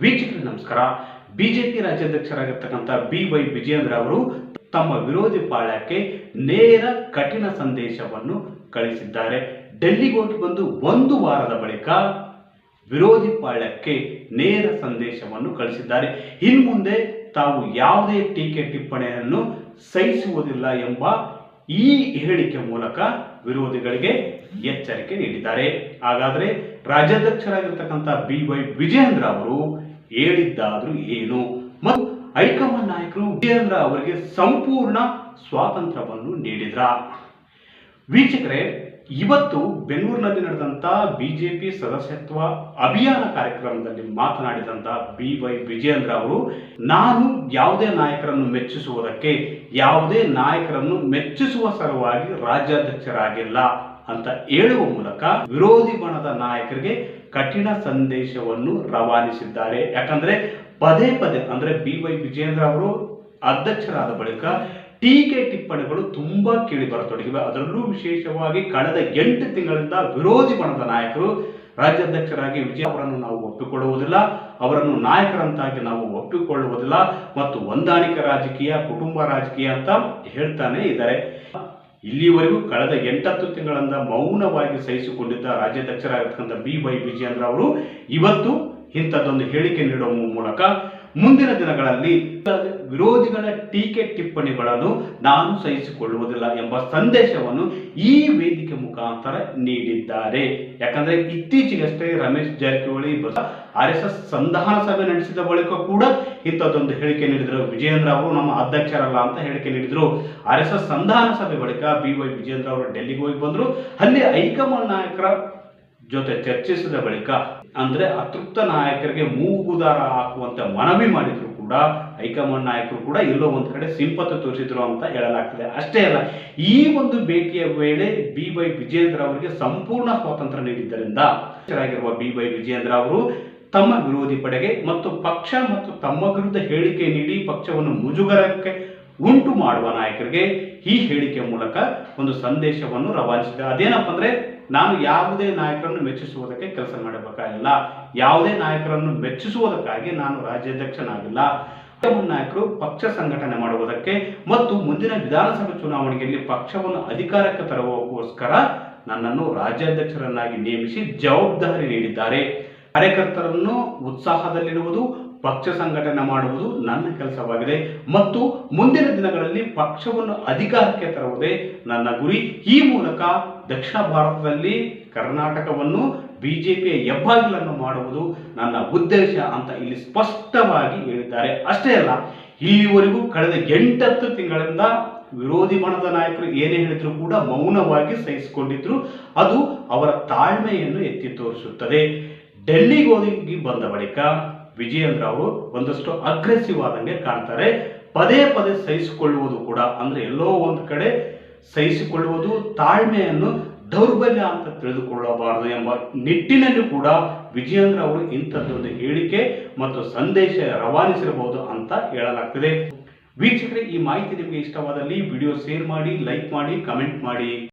ವೀಕ್ಷಕರಿಗೆ ನಮಸ್ಕಾರ. ಬಿಜೆಪಿ ರಾಜ್ಯಾಧ್ಯಕ್ಷರಾಗಿರ್ತಕ್ಕಂಥ ಬಿ ವೈ ವಿಜಯೇಂದ್ರ ಅವರು ತಮ್ಮ ವಿರೋಧಿ ಪಾಳ್ಯಕ್ಕೆ ನೇರ ಕಠಿಣ ಸಂದೇಶವನ್ನು ಕಳಿಸಿದ್ದಾರೆ. ಡೆಲ್ಲಿಗೆ ಹೋಗಿ ಬಂದು ಒಂದು ವಾರದ ಬಳಿಕ ವಿರೋಧಿ ಪಾಳ್ಯಕ್ಕೆ ನೇರ ಸಂದೇಶವನ್ನು ಕಳಿಸಿದ್ದಾರೆ. ಇನ್ನು ಮುಂದೆ ತಾವು ಯಾವುದೇ ಟೀಕೆ ಟಿಪ್ಪಣಿಯನ್ನು ಸಹಿಸುವುದಿಲ್ಲ ಎಂಬ ಈ ಹೇಳಿಕೆ ಮೂಲಕ ವಿರೋಧಿಗಳಿಗೆ ಎಚ್ಚರಿಕೆ ನೀಡಿದ್ದಾರೆ. ಹಾಗಾದರೆ ರಾಜ್ಯಾಧ್ಯಕ್ಷರಾಗಿರ್ತಕ್ಕಂಥ ಬಿ ವೈ ವಿಜಯೇಂದ್ರ ಅವರು ಹೇಳಿದ್ದಾದ್ರೂ ಏನು? ಮತ್ತು ಹೈಕಮಾಂಡ್ ನಾಯಕರು ವಿಜಯೇಂದ್ರ ಅವರಿಗೆ ಸಂಪೂರ್ಣ ಸ್ವಾತಂತ್ರ್ಯವನ್ನು ನೀಡಿದ್ರ. ವೀಕ್ಷಕರೇ, ಇವತ್ತು ಬೆಂಗಳೂರಿನಲ್ಲಿ ಜೆ ಬಿಜೆಪಿ ಸದಸ್ಯತ್ವ ಅಭಿಯಾನ ಕಾರ್ಯಕ್ರಮದಲ್ಲಿ ಮಾತನಾಡಿದಂಥ ಬಿ ವೈ ವಿಜಯೇಂದ್ರ ಅವರು, ನಾನು ಯಾವುದೇ ನಾಯಕರನ್ನು ಮೆಚ್ಚಿಸುವುದಕ್ಕೆ, ಯಾವುದೇ ನಾಯಕರನ್ನು ಮೆಚ್ಚಿಸುವ ಸಲುವಾಗಿ ರಾಜ್ಯಾಧ್ಯಕ್ಷರಾಗಿಲ್ಲ. ಅಂತ ಹೇಳುವ ಮೂಲಕ ವಿರೋಧಿ ಬಣದ ನಾಯಕರಿಗೆ ಕಠಿಣ ಸಂದೇಶವನ್ನು ರವಾನಿಸಿದ್ದಾರೆ. ಯಾಕಂದ್ರೆ ಪದೇ ಪದೇ, ಅಂದ್ರೆ ಬಿ ವೈ ವಿಜೇಂದ್ರ ಅವರು ಅಧ್ಯಕ್ಷರಾದ ಬಳಿಕ ಟೀಕೆ ಟಿಪ್ಪಣಿಗಳು ತುಂಬಾ ಕೇಳಿ ಬರತೊಡಗಿವೆ. ಅದರಲ್ಲೂ ವಿಶೇಷವಾಗಿ ಕಳೆದ ಎಂಟು ತಿಂಗಳಿಂದ ವಿರೋಧಿ ಬಣದ ನಾಯಕರು ರಾಜ್ಯಾಧ್ಯಕ್ಷರಾಗಿ ವಿಜಯ ಅವರನ್ನು ನಾವು ಒಪ್ಪಿಕೊಳ್ಳುವುದಿಲ್ಲ, ಅವರನ್ನು ನಾಯಕರಂತಾಗಿ ನಾವು ಒಪ್ಪಿಕೊಳ್ಳುವುದಿಲ್ಲ ಮತ್ತು ಹೊಂದಾಣಿಕೆ ರಾಜಕೀಯ, ಕುಟುಂಬ ರಾಜಕೀಯ ಅಂತ ಹೇಳ್ತಾನೆ ಇದ್ದಾರೆ. ಇಲ್ಲಿವರೆಗೂ ಕಳೆದ ಎಂಟತ್ತು ತಿಂಗಳಿಂದ ಮೌನವಾಗಿ ಸಹಿಸಿಕೊಂಡಿದ್ದ ರಾಜ್ಯಾಧ್ಯಕ್ಷರಾಗಿರ್ತಕ್ಕಂಥ ಬಿ ವೈ ವಿಜಯೇಂದ್ರ ಅವರು ಇವತ್ತು ಇಂಥದ್ದೊಂದು ಹೇಳಿಕೆ ನೀಡುವ ಮೂಲಕ ಮುಂದಿನ ದಿನಗಳಲ್ಲಿ ವಿರೋಧಿಗಳ ಟೀಕೆ ಟಿಪ್ಪಣಿಗಳನ್ನು ನಾನು ಸಹಿಸಿಕೊಳ್ಳುವುದಿಲ್ಲ ಎಂಬ ಸಂದೇಶವನ್ನು ಈ ವೇದಿಕೆ ಮುಖಾಂತರ ನೀಡಿದ್ದಾರೆ. ಯಾಕಂದ್ರೆ ಇತ್ತೀಚೆಗಷ್ಟೇ Ramesh Jarkiholi R S S ಸಂಧಾನ ಸಭೆ ನಡೆಸಿದ ಬಳಿಕ ಕೂಡ ಇಂಥದ್ದೊಂದು ಹೇಳಿಕೆ ನೀಡಿದರು. ವಿಜಯೇಂದ್ರ ಅವರು ನಮ್ಮ ಅಧ್ಯಕ್ಷರಲ್ಲ ಅಂತ ಹೇಳಿಕೆ ನೀಡಿದರು. ಆರ್ ಎಸ್ ಎಸ್ ಸಂಧಾನ ಸಭೆ ಬಳಿಕ ಬಿ ವೈ ವಿಜಯೇಂದ್ರ ಅವರು ಡೆಲ್ಲಿಗೆ ಹೋಗಿ ಬಂದರು. ಅಲ್ಲಿ ಹೈಕಮಾಂಡ್ ನಾಯಕರ ಜೊತೆ ಚರ್ಚಿಸಿದ ಬಳಿಕ ಅಂದ್ರೆ ಅತೃಪ್ತ ನಾಯಕರಿಗೆ ಮೂಗುದಾರ ಹಾಕುವಂತೆ ಮನವಿ ಮಾಡಿದ್ರು ಕೂಡ, ಹೈಕಮಾಂಡ್ ನಾಯಕರು ಕೂಡ ಎಲ್ಲೋ ಒಂದು ಕಡೆ ಸಿಂಪತ್ತು ತೋರಿಸಿದ್ರು ಅಂತ ಹೇಳಲಾಗ್ತದೆ. ಅಷ್ಟೇ ಅಲ್ಲ, ಈ ಒಂದು ಭೇಟಿಯ ವೇಳೆ ಬಿ ವೈ ವಿಜೇಂದ್ರ ಅವರಿಗೆ ಸಂಪೂರ್ಣ ಸ್ವಾತಂತ್ರ್ಯ ನೀಡಿದ್ದರಿಂದ ಆಗಿರುವ ಬಿ ವೈ ವಿಜೇಂದ್ರ ಅವರು ತಮ್ಮ ವಿರೋಧಿ ಪಡೆಗೆ ಮತ್ತು ಪಕ್ಷ ಮತ್ತು ತಮ್ಮ ವಿರುದ್ಧ ಹೇಳಿಕೆ ನೀಡಿ ಪಕ್ಷವನ್ನು ಮುಜುಗರಕ್ಕೆ ಉಂಟು ಮಾಡುವ ನಾಯಕರಿಗೆ ಈ ಹೇಳಿಕೆ ಮೂಲಕ ಒಂದು ಸಂದೇಶವನ್ನು ರವಾನಿಸಿದೆ ಅದೇನಪ್ಪ ಅಂದ್ರೆ ನಾನು ಯಾವುದೇ ನಾಯಕರನ್ನು ಮೆಚ್ಚಿಸುವುದಕ್ಕೆ ಕೆಲಸ ಮಾಡಬೇಕಾಗಿಲ್ಲ. ಯಾವುದೇ ನಾಯಕರನ್ನು ಮೆಚ್ಚಿಸುವುದಕ್ಕಾಗಿ ನಾನು ರಾಜ್ಯಾಧ್ಯಕ್ಷನಾಗಿಲ್ಲ. ನಾಯಕರು ಪಕ್ಷ ಸಂಘಟನೆ ಮಾಡುವುದಕ್ಕೆ ಮತ್ತು ಮುಂದಿನ ವಿಧಾನಸಭೆ ಚುನಾವಣೆಯಲ್ಲಿ ಪಕ್ಷವನ್ನು ಅಧಿಕಾರಕ್ಕೆ ತರುವಕ್ಕೋಸ್ಕರ ನನ್ನನ್ನು ರಾಜ್ಯಾಧ್ಯಕ್ಷರನ್ನಾಗಿ ನೇಮಿಸಿ ಜವಾಬ್ದಾರಿ ನೀಡಿದ್ದಾರೆ. ಕಾರ್ಯಕರ್ತರನ್ನು ಉತ್ಸಾಹದಲ್ಲಿಡುವುದು ಪಕ್ಷ ಸಂಘಟನೆ ಮಾಡುವುದು ನನ್ನ ಕೆಲಸವಾಗಿದೆ. ಮತ್ತು ಮುಂದಿನ ದಿನಗಳಲ್ಲಿ ಪಕ್ಷವನ್ನು ಅಧಿಕಾರಕ್ಕೆ ತರುವುದೇ ನನ್ನ ಗುರಿ. ಈ ಮೂಲಕ ದಕ್ಷಿಣ ಭಾರತದಲ್ಲಿ ಕರ್ನಾಟಕವನ್ನು ಬಿಜೆಪಿಯ ಹೆಬ್ಬಾಗಿಲನ್ನು ಮಾಡುವುದು ನನ್ನ ಉದ್ದೇಶ ಅಂತ ಇಲ್ಲಿ ಸ್ಪಷ್ಟವಾಗಿ ಹೇಳಿದ್ದಾರೆ. ಅಷ್ಟೇ ಅಲ್ಲ, ಇಲ್ಲಿವರೆಗೂ ಕಳೆದ ಎಂಟತ್ತು ತಿಂಗಳಿಂದ ವಿರೋಧಿ ಬಣದ ನಾಯಕರು ಏನೇ ಹೇಳಿದ್ರು ಕೂಡ ಮೌನವಾಗಿ ಸಹಿಸಿಕೊಂಡಿದ್ರು. ಅದು ಅವರ ತಾಳ್ಮೆಯನ್ನು ಎತ್ತಿ ತೋರಿಸುತ್ತದೆ. ಡೆಲ್ಲಿಗೆ ಹೋಗಿ ಬಂದ ಬಳಿಕ ವಿಜಯೇಂದ್ರ ಅವರು ಒಂದಷ್ಟು ಅಗ್ರೆಸಿವ್ ಆದಂಗೆ ಕಾಣ್ತಾರೆ. ಪದೇ ಪದೇ ಸಹಿಸಿಕೊಳ್ಳುವುದು ಕೂಡ ಅಂದ್ರೆ ಎಲ್ಲೋ ಒಂದು ಕಡೆ ಸಹಿಸಿಕೊಳ್ಳುವುದು ತಾಳ್ಮೆಯನ್ನು ದೌರ್ಬಲ್ಯ ಅಂತ ತಿಳಿದುಕೊಳ್ಳಬಾರದು ಎಂಬ ನಿಟ್ಟಿನಲ್ಲಿ ಕೂಡ ವಿಜಯೇಂದ್ರ ಅವರು ಇಂಥದ್ದೊಂದು ಹೇಳಿಕೆ ಮತ್ತು ಸಂದೇಶ ರವಾನಿಸಿರಬಹುದು ಅಂತ ಹೇಳಲಾಗ್ತದೆ. ವೀಕ್ಷಕರೇ, ಈ ಮಾಹಿತಿ ನಿಮಗೆ ಇಷ್ಟವಾದಲ್ಲಿ ವಿಡಿಯೋ ಶೇರ್ ಮಾಡಿ, ಲೈಕ್ ಮಾಡಿ, ಕಮೆಂಟ್ ಮಾಡಿ.